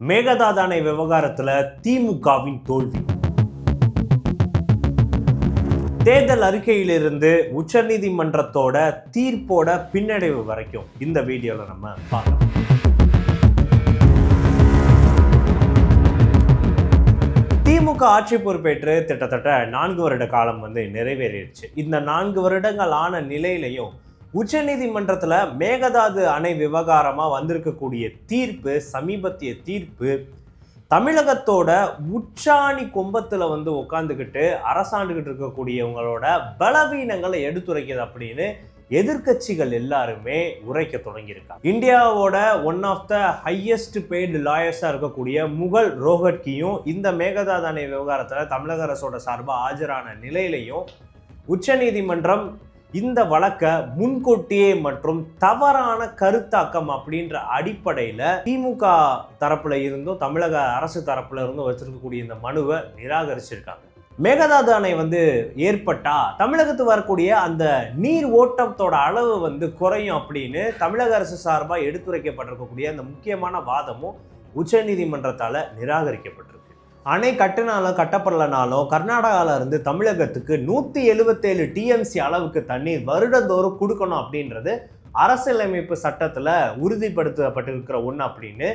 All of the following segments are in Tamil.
மேகதாதானை விவகாரத்தில் திமுகவின் தோல்வி. தேர்தல் அறிக்கையிலிருந்து உச்சநீதிமன்றத்தோட தீர்ப்போட பின்னடைவு வரைக்கும் இந்த வீடியோல நம்ம பார்க்கலாம். திமுக ஆட்சி பொறுப்பேற்று கிட்டத்தட்ட நான்கு வருட காலம் வந்து நிறைவேறிடுச்சு. இந்த நான்கு வருடங்கள் ஆன நிலையிலையும் உச்சநீதிமன்றத்தில் மேகதாது அணை விவகாரமாக வந்திருக்கக்கூடிய தீர்ப்பு சமீபத்திய தீர்ப்பு தமிழகத்தோட உச்சாணி கும்பத்தில் வந்து உட்காந்துக்கிட்டு அரசாண்டுகிட்டு இருக்கக்கூடியவங்களோட பலவீனங்களை எடுத்துரைக்கிறது அப்படின்னு எதிர்க்கட்சிகள் எல்லாருமே உரைக்க தொடங்கியிருக்காங்க. இந்தியாவோட one of the highest paid லாயர்ஸாக இருக்கக்கூடிய முகல் ரோஹட்கியும் இந்த மேகதாது அணை விவகாரத்தில் தமிழக அரசோட சார்பாக ஆஜரான நிலையிலையும் உச்சநீதிமன்றம் இந்த வழக்கை முன்கூட்டியே மற்றும் தவறான கருத்தாக்கம் அப்படின்ற அடிப்படையில் திமுக தரப்புல இருந்தும் தமிழக அரசு தரப்புல இருந்தும் வச்சிருக்கக்கூடிய இந்த மனுவை நிராகரிச்சிருக்காங்க. மேகதாது அணை வந்து ஏற்பட்டா தமிழகத்து வரக்கூடிய அந்த நீர் ஓட்டத்தோட அளவு வந்து குறையும் அப்படின்னு தமிழக அரசு சார்பாக எடுத்துரைக்கப்பட்டிருக்கக்கூடிய அந்த முக்கியமான வாதமும் உச்சநீதிமன்றத்தால் நிராகரிக்கப்பட்டிருக்கு. அணை கட்டினாலும் கட்டப்படலனாலும் கர்நாடகாவிலேருந்து தமிழகத்துக்கு நூற்றி எழுபத்தேழு டிஎம்சி அளவுக்கு தண்ணீர் வருடந்தோறும் கொடுக்கணும் அப்படின்றது அரசியலமைப்பு சட்டத்தில் உறுதிப்படுத்தப்பட்டிருக்கிற ஒன்று அப்படின்னு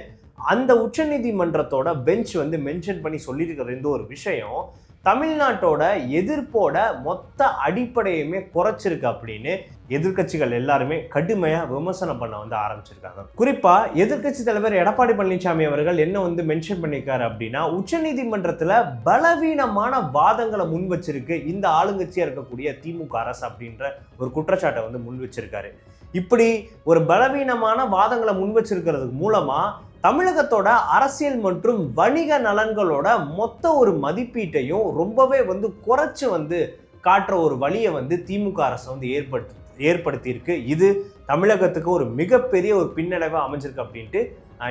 அந்த உச்சநீதிமன்றத்தோட பெஞ்ச் வந்து மென்ஷன் பண்ணி சொல்லியிருக்கிற இந்த ஒரு விஷயம் தமிழ்நாட்டோட எதிர்ப்போட மொத்த அடிப்படையுமே குறைச்சிருக்கு அப்படின்னு எதிர்க்கட்சிகள் எல்லாருமே கடுமையாக விமர்சனம் பண்ண வந்து ஆரம்பிச்சிருக்காங்க. குறிப்பாக எதிர்க்கட்சி தலைவர் எடப்பாடி பழனிசாமி அவர்கள் என்ன வந்து மென்ஷன் பண்ணியிருக்காரு அப்படின்னா உச்சநீதிமன்றத்தில் பலவீனமான வாதங்களை முன் வச்சிருக்கு இந்த ஆளுங்கட்சியாக இருக்கக்கூடிய திமுக அரசு அப்படின்ற ஒரு குற்றச்சாட்டை வந்து முன் வச்சிருக்காரு. இப்படி ஒரு பலவீனமான வாதங்களை முன் வச்சிருக்கிறதுக்கு மூலமாக தமிழகத்தோட அரசியல் மற்றும் வணிக நலன்களோட மொத்த ஒரு மதிப்பீட்டையும் ரொம்பவே வந்து குறைச்சி வந்து காட்டுற ஒரு வழியை வந்து திமுக அரசு வந்து ஏற்படுத்து ஏற்படுத்தியிருக்கு. இது தமிழகத்துக்கு ஒரு மிகப்பெரிய ஒரு பின்னடைவை அமைஞ்சிருக்கு அப்படின்ட்டு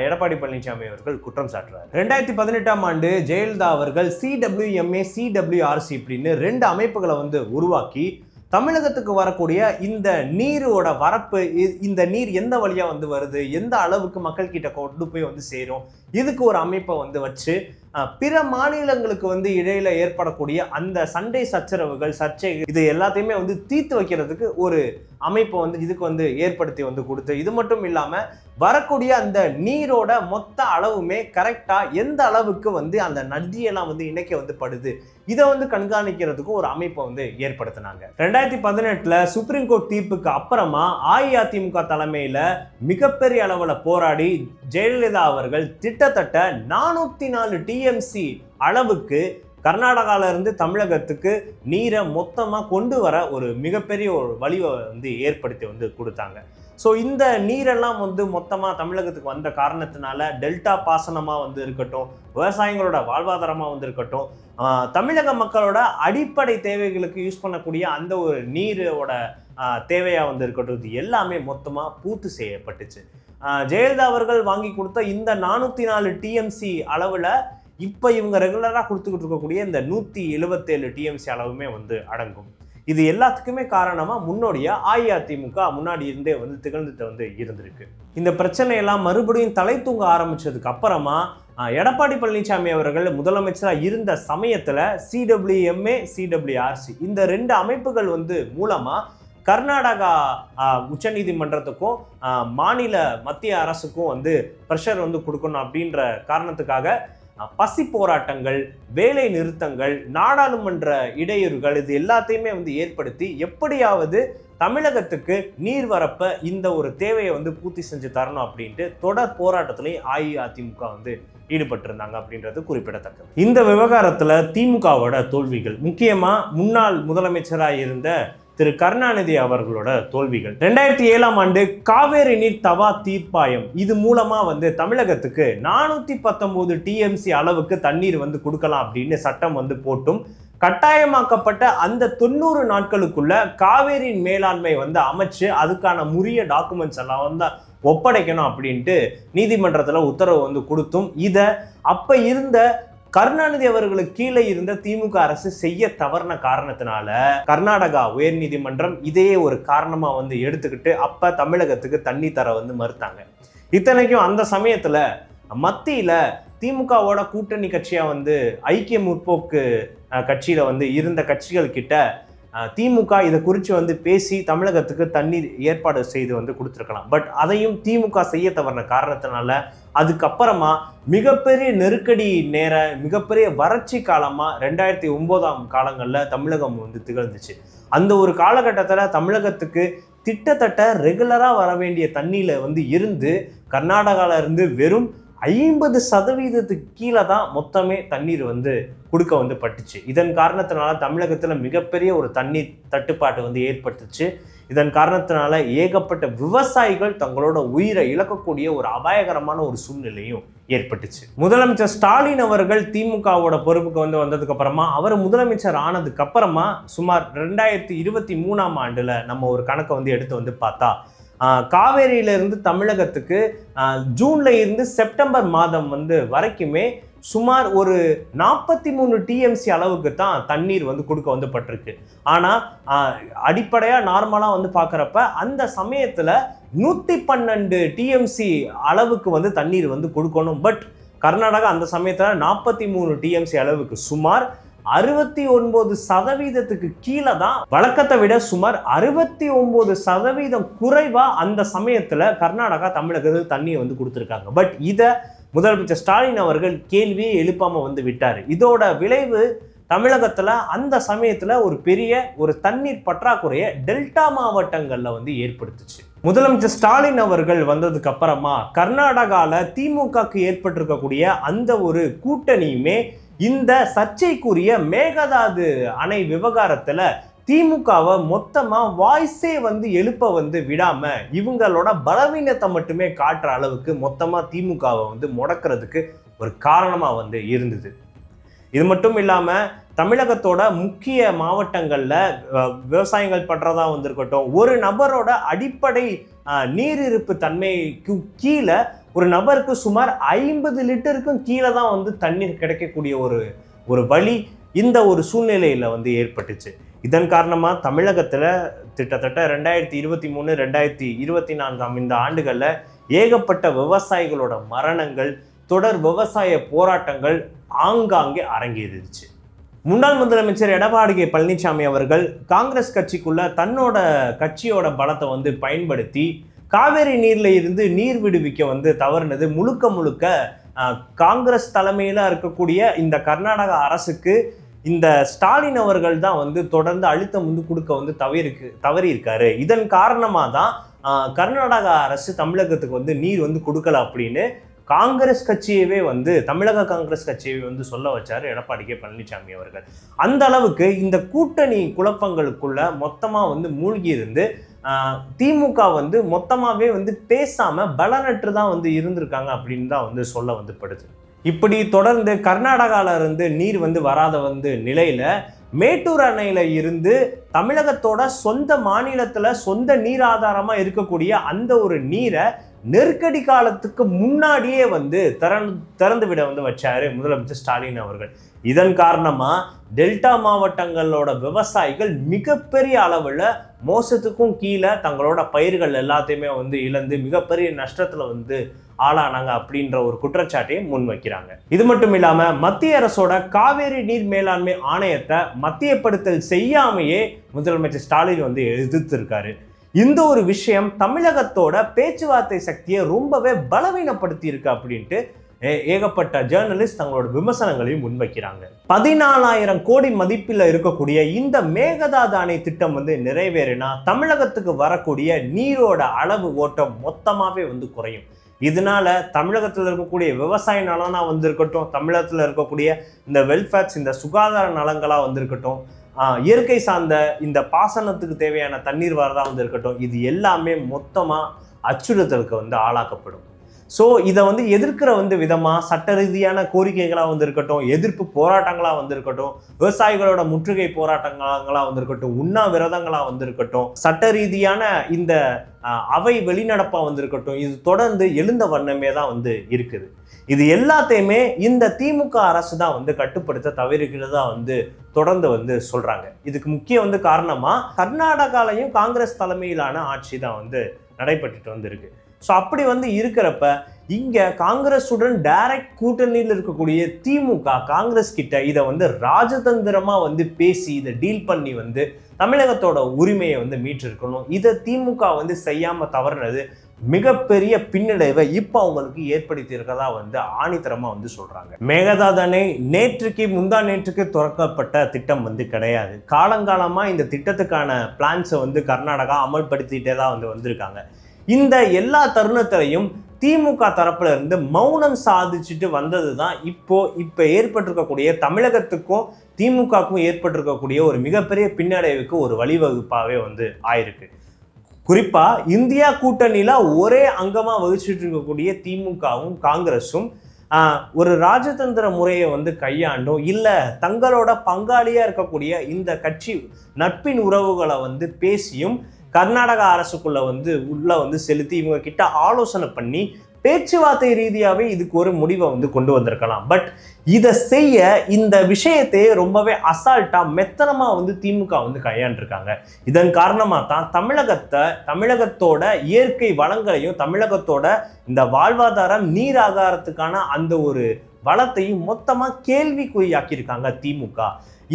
எடப்பாடி பழனிசாமி அவர்கள் குற்றம் சாட்டுறாரு. ரெண்டாயிரத்தி பதினெட்டாம் ஆண்டு ஜெயலலிதா அவர்கள் சிடபிள்யூஎம்ஏ சிடபிள்யூஆர்சி இப்படின்னு ரெண்டு அமைப்புகளை வந்து உருவாக்கி தமிழகத்துக்கு வரக்கூடிய இந்த நீரோட வரப்பு இந்த நீர் எந்த வழியா வந்து வருது? எந்த அளவுக்கு மக்கள் கிட்ட கொண்டு போய் வந்து சேரும்? இதுக்கு ஒரு அமைப்பை வந்து வச்சு பிற மாநிலங்களுக்கு வந்து இடையில ஏற்படக்கூடிய அந்த சண்டை சச்சரவுகள் சர்ச்சைகள் இது எல்லாத்தையுமே வந்து தீர்த்து வைக்கிறதுக்கு ஒரு அமைப்பை வந்து இதுக்கு வந்து ஏற்படுத்தி வந்து கொடுத்து இது மட்டும் இல்லாம வரக்கூடிய அந்த நீரோட மொத்த அளவுமே கரெக்டா எந்த அளவுக்கு வந்து அந்த நதியெல்லாம் வந்து இணைக்க வந்து படுது இதை வந்து கண்காணிக்கிறதுக்கும் ஒரு அமைப்பை வந்து ஏற்படுத்தினாங்க. ரெண்டாயிரத்தி பதினெட்டுல சுப்ரீம் கோர்ட் தீர்ப்புக்கு அப்புறமா அஇஅதிமுக தலைமையில மிகப்பெரிய அளவில் போராடி ஜெயலலிதா அவர்கள் கிட்டத்தட்ட நானூத்தி நாலு டிஎம்சி அளவுக்கு கர்நாடகால இருந்து தமிழகத்துக்கு நீரை மொத்தமாக கொண்டு வர ஒரு மிகப்பெரிய ஒரு வழிவை வந்து ஏற்படுத்தி வந்து கொடுத்தாங்க. ஸோ இந்த நீரெல்லாம் வந்து மொத்தமாக தமிழகத்துக்கு வந்த காரணத்தினால டெல்டா பாசனமாக வந்து இருக்கட்டும் விவசாயிகளோட வாழ்வாதாரமாக வந்து இருக்கட்டும் தமிழக மக்களோட அடிப்படை தேவைகளுக்கு யூஸ் பண்ணக்கூடிய அந்த ஒரு நீரோட தேவையாக வந்து இருக்கட்டும் இது எல்லாமே மொத்தமாக பூர்த்தி செய்யப்பட்டுச்சு. ஜெயலலிதா அவர்கள் வாங்கி கொடுத்த இந்த நானூற்றி நாலு டிஎம்சி அளவில் இப்போ இவங்க ரெகுலராக கொடுத்துக்கிட்டு இருக்கக்கூடிய இந்த நூற்றி எழுபத்தேழு டிஎம்சி அளவுமே வந்து அடங்கும். இது எல்லாத்துக்குமே காரணமாக முன்னோடிய அஇஅதிமுக முன்னாடி இருந்தே வந்து திகழ்ந்துட்டு வந்து இருந்திருக்கு. இந்த பிரச்சனையெல்லாம் மறுபடியும் தலை தூங்க ஆரம்பித்ததுக்கு அப்புறமா எடப்பாடி பழனிசாமி அவர்கள் முதலமைச்சராக இருந்த சமயத்தில் சிடபிள்யூஎம்ஏ சிடபிள்யூஆர்சி இந்த ரெண்டு அமைப்புகள் வந்து மூலமாக கர்நாடகா உச்சநீதிமன்றத்துக்கும் மாநில மத்திய அரசுக்கும் வந்து ப்ரெஷர் வந்து கொடுக்கணும் அப்படின்ற காரணத்துக்காக பசி போராட்டங்கள் வேலை நிறுத்தங்கள் நாடாளுமன்ற இடையூறுகள் இது எல்லாத்தையுமே வந்து ஏற்படுத்தி எப்படியாவது தமிழகத்துக்கு நீர்வரப்ப இந்த ஒரு தேவையை வந்து பூர்த்தி செஞ்சு தரணும் அப்படின்ட்டு தொடர் போராட்டத்திலையும் அஇஅதிமுக வந்து ஈடுபட்டிருந்தாங்க அப்படின்றது குறிப்பிடத்தக்கது. இந்த விவகாரத்தில் திமுகவோட தோல்விகள் முக்கியமாக முன்னாள் முதலமைச்சராக இருந்த திரு கருணாநிதி அவர்களோட தோல்விகள். ரெண்டாயிரத்தி ஏழாம் ஆண்டு காவேரி நீர் தவா தீர்ப்பாயம். இது மூலமா வந்து தமிழகத்துக்கு நானூத்தி பத்தொன்பது டிஎம்சி அளவுக்கு தண்ணீர் வந்து கொடுக்கலாம் அப்படின்னு சட்டம் வந்து போட்டும். கட்டாயமாக்கப்பட்ட அந்த தொண்ணூறு நாட்களுக்குள்ள காவேரியின் மேலாண்மை வந்து அமைச்சு அதுக்கான உரிய டாக்குமெண்ட்ஸ் எல்லாம் வந்து ஒப்படைக்கணும் அப்படின்ட்டு நீதிமன்றத்தில் உத்தரவு வந்து கொடுத்தும். இதை அப்போ இருந்த கருணாநிதி அவர்களுக்கு கீழே இருந்த திமுக அரசு செய்ய தவறின காரணத்தினால கர்நாடகா உயர்நீதிமன்றம் இதையே ஒரு காரணமா வந்து எடுத்துக்கிட்டு அப்ப தமிழகத்துக்கு தண்ணி தர வந்து மறுத்தாங்க. இத்தனைக்கும் அந்த சமயத்துல மத்தியில திமுகவோட கூட்டணி கட்சியா வந்து ஐக்கிய முற்போக்கு கட்சியில வந்து இருந்த கட்சிகள் கிட்ட திமுக இதை குறித்து வந்து பேசி தமிழகத்துக்கு தண்ணீர் ஏற்பாடு செய்து வந்து கொடுத்துருக்கலாம். பட் அதையும் திமுக செய்ய தவறின காரணத்தினால அதுக்கப்புறமா மிகப்பெரிய நெருக்கடி நேர மிகப்பெரிய வறட்சி காலமாக ரெண்டாயிரத்தி ஒம்போதாம் காலங்களில் தமிழகம் வந்து திகழ்ந்துச்சு. அந்த ஒரு காலகட்டத்தில் தமிழகத்துக்கு கிட்டத்தட்ட ரெகுலராக வர வேண்டிய தண்ணியில் வந்து இருந்து கர்நாடகால இருந்து வெறும் ஐம்பது சதவீதத்துக்கு கீழே தான் மொத்தமே தண்ணீர் வந்து கொடுக்க வந்து பட்டுச்சு. இதன் காரணத்தினால தமிழகத்தில் மிகப்பெரிய ஒரு தண்ணீர் தட்டுப்பாடு வந்து ஏற்பட்டுச்சு. இதன் காரணத்தினால ஏகப்பட்ட விவசாயிகள் தங்களோட உயிரை இழக்கக்கூடிய ஒரு அபாயகரமான ஒரு சூழ்நிலையும் ஏற்பட்டுச்சு. முதலமைச்சர் ஸ்டாலின் அவர்கள் திமுகவோட பொறுப்புக்கு வந்து வந்ததுக்கு அப்புறமா அவர் முதலமைச்சர் ஆனதுக்கு அப்புறமா சுமார் ரெண்டாயிரத்தி இருபத்தி மூணாம் ஆண்டுல நம்ம ஒரு கணக்கை வந்து எடுத்து வந்து பார்த்தா காவேரியிலிருந்து தமிழகத்துக்கு ஜூன்ல இருந்து செப்டம்பர் மாதம் வந்து வரைக்குமே சுமார் ஒரு நாற்பத்தி மூணு டிஎம்சி அளவுக்கு தான் தண்ணீர் வந்து கொடுக்க வந்து பட்டிருக்கு ஆனால் அடிப்படையாக நார்மலாக வந்து பார்க்குறப்ப அந்த சமயத்தில் நூற்றி பன்னெண்டு டிஎம்சி அளவுக்கு வந்து தண்ணீர் வந்து கொடுக்கணும். பட் கர்நாடகா அந்த சமயத்தில் நாற்பத்தி மூணு டிஎம்சி அளவுக்கு சுமார் அறுபத்தி ஒன்பது சதவீதத்துக்கு கீழே தான் வழக்கத்தை விட சுமார் அறுபத்தி ஒன்பது சதவீதம் குறைவா அந்த சமயத்துல கர்நாடகா தமிழகத்துக்கு தண்ணியை வந்து கொடுத்துருக்காங்க. பட் இதை முதலமைச்சர் ஸ்டாலின் அவர்கள் கேள்வியே எழுப்பாம வந்து விட்டார். இதோட விளைவு தமிழகத்துல அந்த சமயத்துல ஒரு பெரிய ஒரு தண்ணீர் பற்றாக்குறையை டெல்டா மாவட்டங்கள்ல வந்து ஏற்படுத்துச்சு. முதலமைச்சர் ஸ்டாலின் அவர்கள் வந்ததுக்கு அப்புறமா கர்நாடகாவில் திமுகக்கு ஏற்பட்டிருக்கக்கூடிய அந்த ஒரு கூட்டணியுமே இந்த சர்ச்சைக்குரிய மேகதாது அணை விவகாரத்தில் திமுகவை மொத்தமாக வாய்ஸே வந்து எழுப்ப வந்து விடாமல் இவங்களோட பலவீனத்தை மட்டுமே காட்டுற அளவுக்கு மொத்தமாக திமுகவை வந்து முடக்கிறதுக்கு ஒரு காரணமாக வந்து இருந்தது. இது மட்டும் இல்லாமல் தமிழகத்தோட முக்கிய மாவட்டங்களில் விவசாயங்கள் பண்ணுறதா வந்திருக்கட்டும் ஒரு நபரோட அடிப்படை நீரிருப்பு தன்மைக்கு கீழே ஒரு நபருக்கு சுமார் ஐம்பது லிட்டருக்கும் கீழே தான் வந்து தண்ணீர் கிடைக்கக்கூடிய ஒரு ஒரு வழி இந்த ஒரு சூழ்நிலையில் வந்து ஏற்பட்டுச்சு. இதன் காரணமாக தமிழகத்தில் கிட்டத்தட்ட ரெண்டாயிரத்தி இருபத்தி மூணு ரெண்டாயிரத்தி இருபத்தி நான்காம் இந்த ஆண்டுகளில் ஏகப்பட்ட விவசாயிகளோட மரணங்கள் தொடர் விவசாய போராட்டங்கள் ஆங்காங்கே அரங்கேறிடுச்சு. முன்னாள் முதலமைச்சர் எடப்பாடி கே பழனிசாமி அவர்கள் காங்கிரஸ் கட்சிக்குள்ள தன்னோட கட்சியோட பலத்தை வந்து பயன்படுத்தி காவேரி நீர்ல இருந்து நீர் விடுவிக்க வந்து தவறுனது முழுக்க முழுக்க காங்கிரஸ் தலைமையில இருக்கக்கூடிய இந்த கர்நாடக அரசுக்கு இந்த ஸ்டாலின் அவர்கள் தான் வந்து தொடர்ந்து அழுத்தம் வந்து கொடுக்க வந்து தவறிருக்கு தவறியிருக்காரு. இதன் காரணமாக தான் கர்நாடக அரசு தமிழகத்துக்கு வந்து நீர் வந்து கொடுக்கல அப்படின்னு காங்கிரஸ் கட்சியவே வந்து தமிழக காங்கிரஸ் கட்சியவே வந்து சொல்ல வச்சார் எடப்பாடி கே. பழனிசாமி அவர்கள். அந்த அளவுக்கு இந்த கூட்டணி குழப்பங்களுக்குள்ள மொத்தமாக வந்து மூழ்கி இருந்து திமுக வந்து மொத்தமாகவே வந்து பேசாம பலனற்று தான் வந்து இருந்திருக்காங்க அப்படின்னு தான் வந்து சொல்ல வந்து படுது இப்படி தொடர்ந்து கர்நாடகால இருந்து நீர் வந்து வராத வந்து நிலையில மேட்டூர் அணையில இருந்து தமிழகத்தோட சொந்த மாநிலத்துல சொந்த நீர் ஆதாரமா இருக்கக்கூடிய அந்த ஒரு நீரை நெருக்கடி காலத்துக்கு முன்னாடியே வந்து திறந்து திறந்து விட வந்து வச்சாரு முதலமைச்சர் ஸ்டாலின் அவர்கள். இதன் காரணமாக டெல்டா மாவட்டங்களோட விவசாயிகள் மிகப்பெரிய அளவில் மோசத்துக்கும் கீழே தங்களோட பயிர்கள் எல்லாத்தையுமே வந்து இழந்து மிகப்பெரிய நஷ்டத்தில் வந்து ஆளானாங்க அப்படின்ற ஒரு குற்றச்சாட்டையும் முன்வைக்கிறாங்க. இது மட்டும் இல்லாமல் மத்திய அரசோட காவேரி நீர் மேலாண்மை ஆணையத்தை மத்தியப்படுத்தல் செய்யாமையே முதலமைச்சர் ஸ்டாலின் வந்து எதிர்த்திருக்காரு. இந்த ஒரு விஷயம் தமிழகத்தோட பேச்சுவார்த்தை சக்தியை ரொம்பவே பலவீனப்படுத்தி இருக்கு அப்படின்ட்டு ஏகப்பட்ட ஜேர்னலிஸ்ட் தங்களோட விமர்சனங்களையும் முன்வைக்கிறாங்க. பதினாலாயிரம் கோடி மதிப்பில் இருக்கக்கூடிய இந்த மேகதாது அணை திட்டம் வந்து நிறைவேறினா தமிழகத்துக்கு வரக்கூடிய நீரோட அளவு ஓட்டம் மொத்தமாகவே வந்து குறையும். இதனால தமிழகத்தில் இருக்கக்கூடிய விவசாய நலனாக வந்திருக்கட்டும் தமிழகத்தில் இருக்கக்கூடிய இந்த வெல்ஃபேர்ஸ் இந்த சுகாதார நலங்களாக வந்திருக்கட்டும் இயற்கை சார்ந்த இந்த பாசனத்துக்கு தேவையான தண்ணீர் வரதாக வந்து இருக்கட்டும் இது எல்லாமே மொத்தமாக அச்சுறுத்தலுக்கு வந்து ஆளாக்கப்படும். ஸோ இதை வந்து எதிர்க்கிற வந்து விதமாக சட்ட ரீதியான கோரிக்கைகளாக வந்திருக்கட்டும் எதிர்ப்பு போராட்டங்களாக வந்திருக்கட்டும் விவசாயிகளோட முற்றுகை போராட்டங்களாக வந்திருக்கட்டும் உண்ணாவிரதங்களாக வந்திருக்கட்டும் சட்ட ரீதியான இந்த அவை வெளிநடப்பாக வந்திருக்கட்டும் இது தொடர்ந்து எழுந்த வண்ணமே தான் வந்து இருக்குது. இது எல்லாத்தையுமே இந்த திமுக அரசு தான் வந்து கட்டுப்படுத்த தவிர்க்கிறதா வந்து தொடர்ந்து வந்து சொல்கிறாங்க இதுக்கு முக்கிய வந்து காரணமாக கர்நாடகாலையும் காங்கிரஸ் தலைமையிலான ஆட்சி தான் வந்து நடைபெற்றுட்டு வந்திருக்கு. ஸோ அப்படி வந்து இருக்கிறப்ப இங்கே காங்கிரஸுடன் டைரக்ட் கூட்டணியில் இருக்கக்கூடிய திமுக காங்கிரஸ் கிட்ட இதை வந்து ராஜதந்திரமாக வந்து பேசி இதை டீல் பண்ணி வந்து தமிழகத்தோட உரிமையை வந்து மீட்டிருக்கணும். இதை திமுக வந்து செய்யாமல் தவறுனது மிகப்பெரிய பின்னடைவை இப்போ அவங்களுக்கு ஏற்படுத்தி இருக்கதா வந்து ஆணித்தரமாக வந்து சொல்கிறாங்க மேகதாது நேற்றுக்கு முந்தா நேற்றுக்கு துறக்கப்பட்ட திட்டம் வந்து கிடையாது. காலங்காலமாக இந்த திட்டத்துக்கான பிளான்ஸை வந்து கர்நாடகா அமல்படுத்திட்டே தான் வந்து வந்திருக்காங்க. இந்த எல்லா தருணத்திலையும் திமுக தரப்புல இருந்து மௌனம் சாதிச்சுட்டு வந்தது தான் இப்போ இப்போ ஏற்பட்டிருக்கக்கூடிய தமிழகத்துக்கும் திமுகவுக்கும் ஏற்பட்டிருக்கக்கூடிய ஒரு மிகப்பெரிய பின்னடைவுக்கு ஒரு வழிவகுப்பாகவே வந்து ஆயிருக்கு. குறிப்பாக இந்தியா கூட்டணியில ஒரே அங்கமாக வகிச்சுட்டு இருக்கக்கூடிய திமுகவும் காங்கிரஸும் ஒரு ராஜதந்திர முறையை வந்து கையாண்டும் இல்லை தங்களோட பங்காளியாக இருக்கக்கூடிய இந்த கட்சி நட்பின் உறவுகளை வந்து பேசியும் கர்நாடக அரசுக்குள்ள வந்து உள்ள வந்து செலுத்தி இவங்க கிட்ட ஆலோசனை பண்ணி பேச்சுவார்த்தை ரீதியாகவே இதுக்கு ஒரு முடிவை வந்து கொண்டு வந்திருக்கலாம். பட் இதை செய்ய இந்த விஷயத்தையே ரொம்பவே அசால்ட்டாக மெத்தனமாக வந்து திமுக வந்து கையாண்டிருக்காங்க. இதன் காரணமாக தான் தமிழகத்தை தமிழகத்தோட இயற்கை வளங்களையும் தமிழகத்தோட இந்த வாழ்வாதாரம் நீர் ஆகாரத்துக்கான அந்த ஒரு வளத்தையும் மொத்தமாக கேள்விக்குறியாக்கியிருக்காங்க திமுக.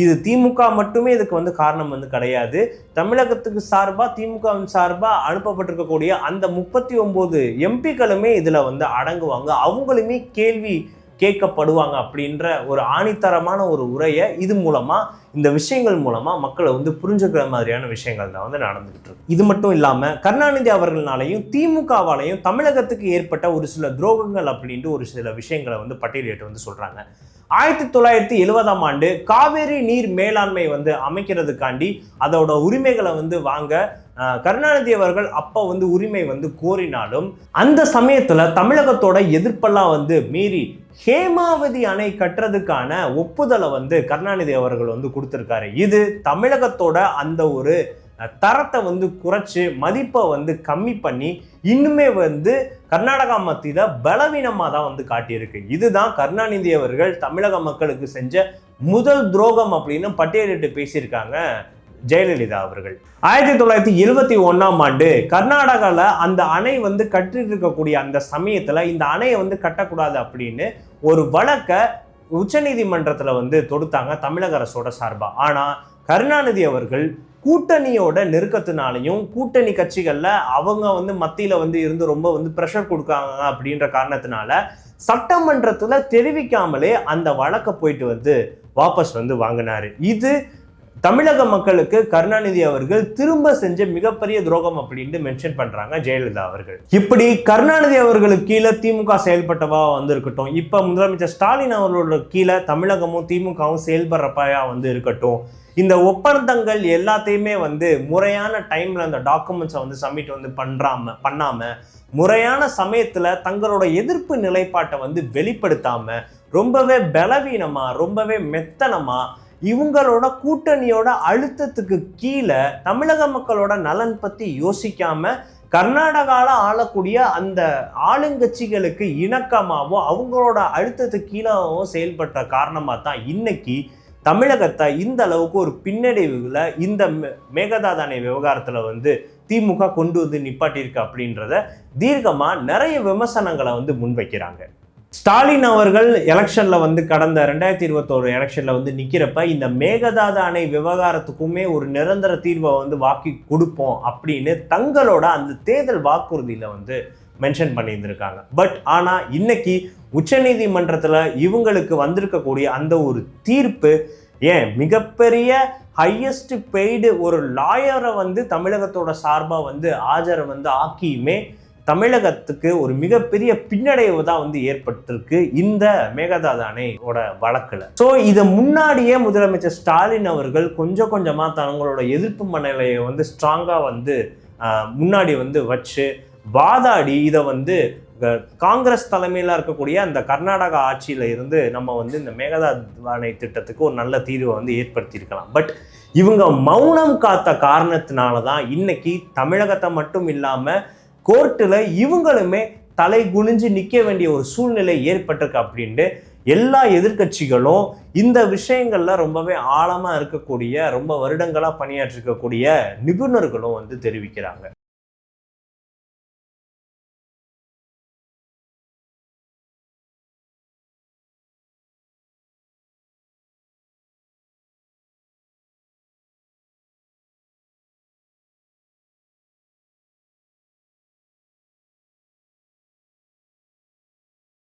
இது திமுக மட்டுமே இதுக்கு வந்து காரணம் வந்து கிடையாது. தமிழகத்துக்கு சார்பாக திமுகவின் சார்பாக அனுப்பப்பட்டிருக்கக்கூடிய அந்த முப்பத்தி ஒம்பது எம்பிக்களுமே இதில் வந்து அடங்குவாங்க. அவங்களுமே கேள்வி கேட்கப்படுவாங்க அப்படின்ற ஒரு ஆணித்தரமான ஒரு உரையை இது மூலமா இந்த விஷயங்கள் மூலமா மக்களை வந்து புரிஞ்சுக்கிற மாதிரியான விஷயங்கள் தான் வந்து நடந்துகிட்டு இருக்கு. இது மட்டும் இல்லாம கருணாநிதி அவர்களாலையும் திமுகவாலையும் தமிழகத்துக்கு ஏற்பட்ட ஒரு சில துரோகங்கள் அப்படின்ட்டு ஒரு சில விஷயங்களை வந்து பட்டியலிட்டு வந்து சொல்றாங்க. ஆயிரத்தி தொள்ளாயிரத்தி எழுபதாம் ஆண்டு காவேரி நீர் மேலாண்மை வந்து அமைக்கிறதுக்காண்டி அதோட உரிமைகளை வந்து வாங்க கருணாநிதி அவர்கள் அப்போ வந்து உரிமை வந்து கோரினாலும் அந்த சமயத்துல தமிழகத்தோட எதிர்ப்பெல்லாம் வந்து மீறி ஹேமாவதி அணை கட்டுறதுக்கான ஒப்புதலை வந்து கருணாநிதி அவர்கள் வந்து கொடுத்துருக்காரு. இது தமிழகத்தோட அந்த ஒரு தரத்தை வந்து குறைச்சி மதிப்பை வந்து கம்மி பண்ணி இன்னுமே வந்து கர்நாடகா மத்தியில் பலவீனமாக தான் வந்து காட்டியிருக்கு. இதுதான் கருணாநிதி அவர்கள் தமிழக மக்களுக்கு செஞ்ச முதல் துரோகம் அப்படின்னு பட்டியலிட்டு பேசியிருக்காங்க. ஜெயலலிதா அவர்கள். ஆயிரத்தி தொள்ளாயிரத்தி எழுபத்தி ஒன்றாம் ஆண்டு கர்நாடகாவில் அந்த அணை வந்து கட்டிட்டு இருக்கக்கூடிய அந்த சமயத்தில் இந்த அணையை வந்து கட்டக்கூடாது அப்படின்னு ஒரு வழக்கை உச்சநீதிமன்றத்தில் வந்து தொடுத்தாங்க தமிழக அரசோட சார்பாக ஆனால் கருணாநிதி அவர்கள் கூட்டணியோட நெருக்கத்தினாலையும் கூட்டணி கட்சிகளில் அவங்க வந்து மத்தியில் வந்து இருந்து ரொம்ப வந்து ப்ரெஷர் கொடுக்காங்க அப்படின்ற காரணத்தினால சட்டமன்றத்தில் தெரிவிக்காமலே அந்த வழக்கை போயிட்டு வந்து வாபஸ் வந்து வாங்கினாரு. இது தமிழக மக்களுக்கு கருணாநிதி அவர்கள் திரும்ப செஞ்ச மிகப்பெரிய துரோகம் அப்படின்னு மென்ஷன் பண்றாங்க ஜெயலலிதா அவர்கள். இப்படி கருணாநிதி அவர்களுக்கு கீழே திமுக செயல்பட்டவா வந்து இருக்கட்டும் இப்ப முதலமைச்சர் ஸ்டாலின் அவர்களோட கீழே தமிழகமும் திமுகவும் செயல்படுறப்பயா வந்து இருக்கட்டும். இந்த ஒப்பந்தங்கள் எல்லாத்தையுமே வந்து முறையான டைம்ல அந்த டாக்குமெண்ட்ஸை வந்து சப்மிட் வந்து பண்றாம பண்ணாம முறையான சமயத்துல தங்களோட எதிர்ப்பு நிலைப்பாட்டை வந்து வெளிப்படுத்தாம ரொம்பவே பலவீனமா ரொம்பவே மெத்தனமா இவங்களோட கூட்டணியோட அழுத்தத்துக்கு கீழே தமிழக மக்களோட நலன் பற்றி யோசிக்காம கர்நாடகாவில் ஆளக்கூடிய அந்த ஆளுங்கட்சிகளுக்கு இணக்கமாகவும் அவங்களோட அழுத்தத்துக்கு கீழாகவும் செயல்பட்ட காரணமாக தான் இன்னைக்கு தமிழகத்தை இந்த அளவுக்கு ஒரு பின்னடைவுல இந்த மே- விவகாரத்தில் வந்து திமுக கொண்டு வந்து நிப்பாட்டியிருக்கு அப்படின்றத தீர்க்கமாக நிறைய விமர்சனங்களை வந்து முன்வைக்கிறாங்க. ஸ்டாலின் அவர்கள் எலெக்ஷனில் வந்து கடந்த ரெண்டாயிரத்தி இருபத்தோரு எலெக்ஷனில் வந்து நிற்கிறப்ப இந்த மேகதாது அணை விவகாரத்துக்குமே ஒரு நிரந்தர தீர்வை வந்து வாக்கி கொடுப்போம் அப்படின்னு தங்களோட அந்த தேர்தல் வாக்குறுதியில் வந்து மென்ஷன் பண்ணியிருந்திருக்காங்க. பட் ஆனால் இன்னைக்கு உச்சநீதிமன்றத்தில் இவங்களுக்கு வந்திருக்கக்கூடிய அந்த ஒரு தீர்ப்பு ஏன்? மிகப்பெரிய ஹையஸ்ட் பெய்டு ஒரு லாயரை வந்து தமிழகத்தோட சார்பாக வந்து ஆஜரை வந்து ஆக்கியுமே தமிழகத்துக்கு ஒரு மிகப்பெரிய பின்னடைவு தான் வந்து ஏற்பட்டிருக்கு இந்த மேகதாது அணையோட வழக்கில். ஸோ இதை முன்னாடியே முதலமைச்சர் ஸ்டாலின் அவர்கள் கொஞ்சம் கொஞ்சமாக தங்களோட எதிர்ப்பு மனநிலையை வந்து ஸ்ட்ராங்காக வந்து முன்னாடி வந்து வச்சு வாதாடி இதை வந்து காங்கிரஸ் தலைமையில் இருக்கக்கூடிய அந்த கர்நாடகா ஆட்சியில் இருந்து நம்ம வந்து இந்த மேகதாது அணை திட்டத்துக்கு ஒரு நல்ல தீர்வை வந்து ஏற்படுத்தியிருக்கலாம். பட் இவங்க மௌனம் காத்த காரணத்தினால தான் இன்னைக்கு தமிழகத்தை மட்டும் இல்லாமல் கோர்ட்டில் இவங்களுமே தலை குனிஞ்சு நிற்க வேண்டிய ஒரு சூழ்நிலை ஏற்பட்டிருக்கு அப்படின்ட்டு எல்லா எதிர்க்கட்சிகளும் இந்த விஷயங்கள்ல ரொம்பவே ஆழமா இருக்கக்கூடிய ரொம்ப வருடங்களா பணியாற்றிருக்கக்கூடிய நிபுணர்களும் வந்து தெரிவிக்கிறாங்க.